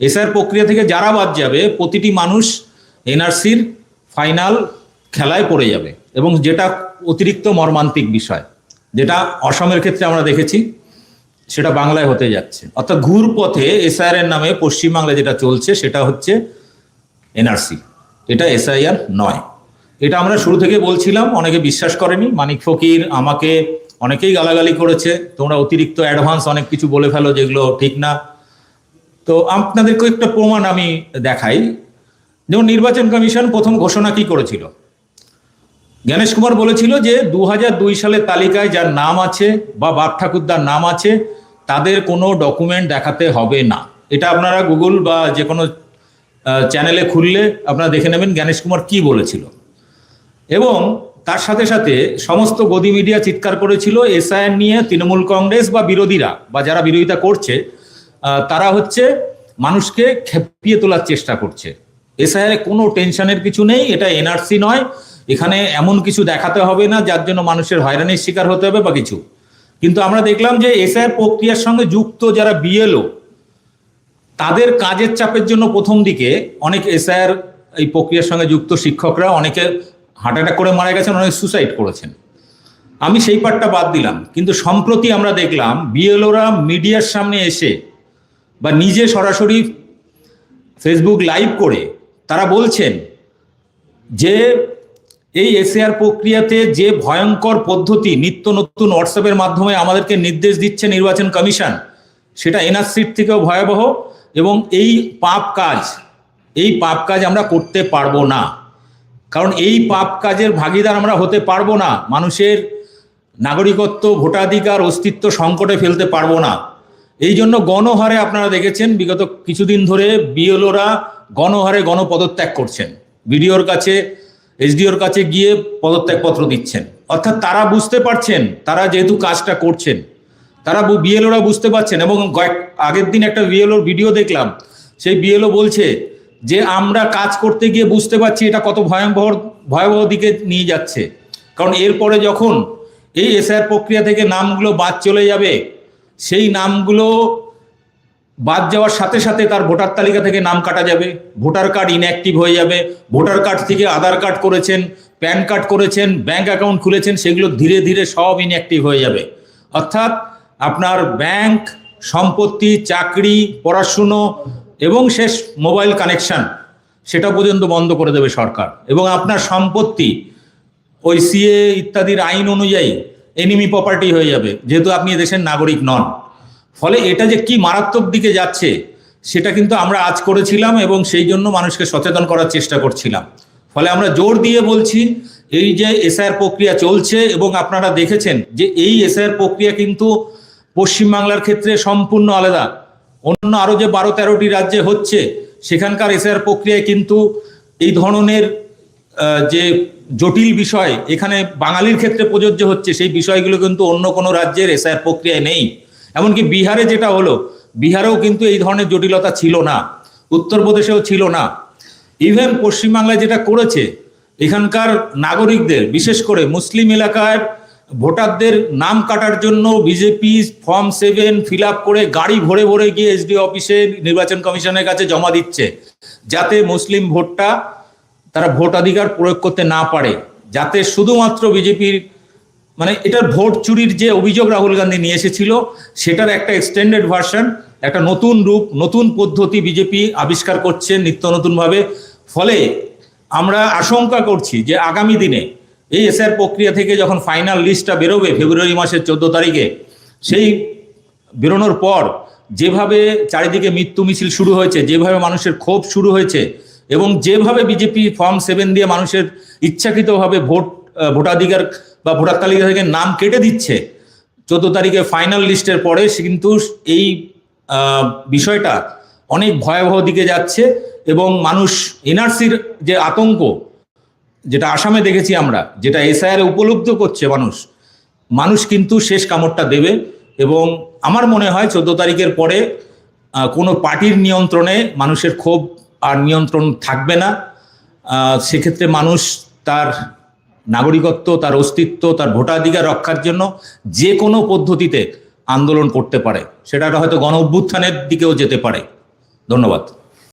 SR প্রক্রিয়া থেকে যারা বাদ যাবে, প্রতিটি মানুষ এনআরসির ফাইনাল খেলায় পড়ে যাবে এবং যেটা অতিরিক্ত মর্মান্তিক বিষয়, যেটা অসমের ক্ষেত্রে আমরা দেখেছি, সেটা বাংলায় হতে যাচ্ছে। অর্থাৎ ঘুর পথে এসআইআর এর নামে পশ্চিমবাংলায় যেটা চলছে, সেটা হচ্ছে এনআরসি। এটা এসআইআর নয়। এটা আমরা শুরু থেকে বলছিলাম, অনেকে বিশ্বাস করেনি। মানিক ফকির আমাকে অনেকেই গালাগালি করেছে, তোমরা অতিরিক্ত অ্যাডভান্স অনেক কিছু বলে ফেলো যেগুলো ঠিক না। তো আপনাদেরকে একটা প্রমাণ আমি দেখাই। যেমন নির্বাচন কমিশন প্রথম ঘোষণা কি করেছিল? জ্ঞানেশ কুমার বলেছিল যে দু দুই সালের তালিকায় যার নাম আছে বা বাপ ঠাকুরদার নাম আছে, তাদের কোনো ডকুমেন্ট দেখাতে হবে না। এটা আপনারা গুগল বা যে কোনো চ্যানেলে খুললে আপনারা দেখে নেবেন জ্ঞানেশ কুমার কি বলেছিল। এবং তার সাথে সাথে সমস্ত গদি মিডিয়া চিৎকার করেছিল এসআইএন নিয়ে তৃণমূল কংগ্রেস বা বিরোধীরা বা যারা বিরোধিতা করছে তারা হচ্ছে মানুষকে খেপিয়ে তোলার চেষ্টা করছে। এসআইআর কোনো টেনশনের কিছু নেই, এটা এনআরসি নয়। এখানে এমন কিছু দেখাতে হবে না, যার জন্য মানুষের হয়রানির শিকার হতে হবে বা কিছু। কিন্তু আমরা দেখলাম যে এসআইআর প্রক্রিয়ার সঙ্গে যুক্ত যারা বিএলও, তাদের কাজের চাপের জন্য প্রথম দিকে অনেক এসআইআর এই প্রক্রিয়ার সঙ্গে যুক্ত শিক্ষকরা অনেকে হার্ট অ্যাটাক করে মারা গেছেন, অনেকে সুসাইড করেছেন। আমি সেই পার্টটা বাদ দিলাম। কিন্তু সম্প্রতি আমরা দেখলাম বিএলওরা মিডিয়ার সামনে এসে বা নিজে সরাসরি ফেসবুক লাইভ করে তারা বলছেন যে এই এসএআর প্রক্রিয়াতে যে ভয়ঙ্কর পদ্ধতি নিত্য নতুন হোয়াটসঅ্যাপের মাধ্যমে আমাদেরকে নির্দেশ দিচ্ছে নির্বাচন কমিশন, সেটা এনআরসির থেকেও ভয়াবহ এবং এই পাপ কাজ, এই পাপ কাজ আমরা করতে পারব না। কারণ এই পাপ কাজের ভাগিদার আমরা হতে পারব না, মানুষের নাগরিকত্ব, ভোটাধিকার, অস্তিত্ব সংকটে ফেলতে পারব না। এই জন্য গণহারে আপনারা দেখেছেন, বিগত কিছুদিন ধরে বিএলওরা গণহারে গণপদত্যাগ করছেন। বিডিওর কাছে, এসডিওর কাছে গিয়ে পদত্যাগপত্র দিচ্ছেন। অর্থাৎ তারা বুঝতে পারছেন, তারা যেহেতু কাজটা করছেন, তারা বিএলওরা বুঝতে পারছেন এবং আগের দিন একটা বিএলওর ভিডিও দেখলাম, সেই বিএলও বলছে যে আমরা কাজ করতে গিয়ে বুঝতে পারছি এটা কত ভয়াবহ ভয়াবহ দিকে নিয়ে যাচ্ছে। কারণ এরপরে যখন এই এসআর প্রক্রিয়া থেকে নামগুলো বাদ চলে যাবে সেই নামগুলো বাদ যাওয়ার সাথে সাথে তার ভোটার তালিকা থেকে নাম কাটা যাবে। ভোটার কার্ড ইনঅ্যাক্টিভ হয়ে যাবে। ভোটার কার্ড থেকে আধার কার্ড করেছেন, প্যান কার্ড করেছেন, ব্যাংক অ্যাকাউন্ট খুলেছেন, সেগুলো ধীরে ধীরে সব ইনঅ্যাক্টিভ হয়ে যাবে। অর্থাৎ আপনার ব্যাংক, সম্পত্তি, চাকরি, পড়াশুনো এবং শেষ মোবাইল কানেকশন, সেটা পর্যন্ত বন্ধ করে দেবে সরকার। এবং আপনার সম্পত্তি, ওই সিএ ইত্যাদির আইন অনুযায়ী এনিমি প্রপার্টি হয়ে যাবে। যেহেতু আপনি দেশের নাগরিক নন। ফলে এটা যে কি মারাত্মক দিকে যাচ্ছে, সেটা কিন্তু আমরা আজ করেছিলাম এবং সেই জন্য মানুষকে সচেতন করার চেষ্টা করছিলাম। ফলে আমরা জোর দিয়ে বলছি, এই যে এসআইআর প্রক্রিয়া চলছে এবং আপনারা দেখেছেন যে এই এসআইআর প্রক্রিয়া কিন্তু পশ্চিমবাংলার ক্ষেত্রে সম্পূর্ণ আলাদা। অন্য আরও যে বারো তেরোটি রাজ্যে হচ্ছে, সেখানকার এসআইআর প্রক্রিয়ায় কিন্তু এই ধরনের যে জটিল বিষয়, এখানে বাঙালির ক্ষেত্রে প্রযোজ্য হচ্ছে, সেই বিষয়গুলো কিন্তু অন্য কোনো রাজ্যের এসআইআর প্রক্রিয়ায় নেই। এমনকি বিহারে যেটা হলো, বিহারেও কিন্তু এই ধরনের জটিলতা ছিল না, উত্তরপ্রদেশেও ছিল না। ইভেন পশ্চিমবাংলায় যেটা করেছে, এখানকার নাগরিকদের, বিশেষ করে মুসলিম এলাকার ভোটারদের নাম কাটার জন্য বিজেপি ফর্ম সেভেন ফিল করে গাড়ি ভরে ভরে গিয়ে এসডি অফিসে নির্বাচন কমিশনের কাছে জমা দিচ্ছে, যাতে মুসলিম ভোটটা তারা ভোটাধিকার প্রয়োগ করতে না পারে, যাতে শুধুমাত্র বিজেপির মানে এটার ভোট চুরির যে অভিযোগ রাহুল গান্ধী নিয়ে এসেছিল, সেটার একটা এক্সটেন্ডেড ভার্সন একটা নতুন রূপ, নতুন পদ্ধতি বিজেপি আবিষ্কার করছে নিত্য নতুনভাবে। ফলে আমরা আশঙ্কা করছি যে আগামী দিনে এই এসআর প্রক্রিয়া থেকে যখন ফাইনাল লিস্টটা বেরোবে ফেব্রুয়ারি মাসের চোদ্দ তারিখে, সেই বেরোনোর পর যেভাবে চারিদিকে মৃত্যু মিছিল শুরু হয়েছে, যেভাবে মানুষের ক্ষোভ শুরু হয়েছে এবং যেভাবে বিজেপি ফর্ম সেভেন দিয়ে মানুষের ইচ্ছাকৃতভাবে ভোট ভোটাধিকার বা ভোটার তালিকা থেকে নাম কেটে দিচ্ছে, চোদ্দ তারিখে ফাইনাল লিস্টের পরে কিন্তু এই বিষয়টা অনেক ভয়াবহ দিকে যাচ্ছে এবং মানুষ এনআরসির যে আতঙ্ক, যেটা আসামে দেখেছি আমরা, যেটা এসআইআর উপলব্ধ করছে মানুষ মানুষ কিন্তু শেষ কামড়টা দেবে এবং আমার মনে হয় চোদ্দ তারিখের পরে কোনো পার্টির নিয়ন্ত্রণে মানুষের ক্ষোভ আর নিয়ন্ত্রণ থাকবে না সেক্ষেত্রে মানুষ তার নাগরিকত্ব, তার অস্তিত্ব, তার ভোটাধিকার রক্ষার জন্য যে কোনো পদ্ধতিতে আন্দোলন করতে পারে। সেটা হয়তো গণ অভ্যুত্থানের দিকেও যেতে পারে। ধন্যবাদ।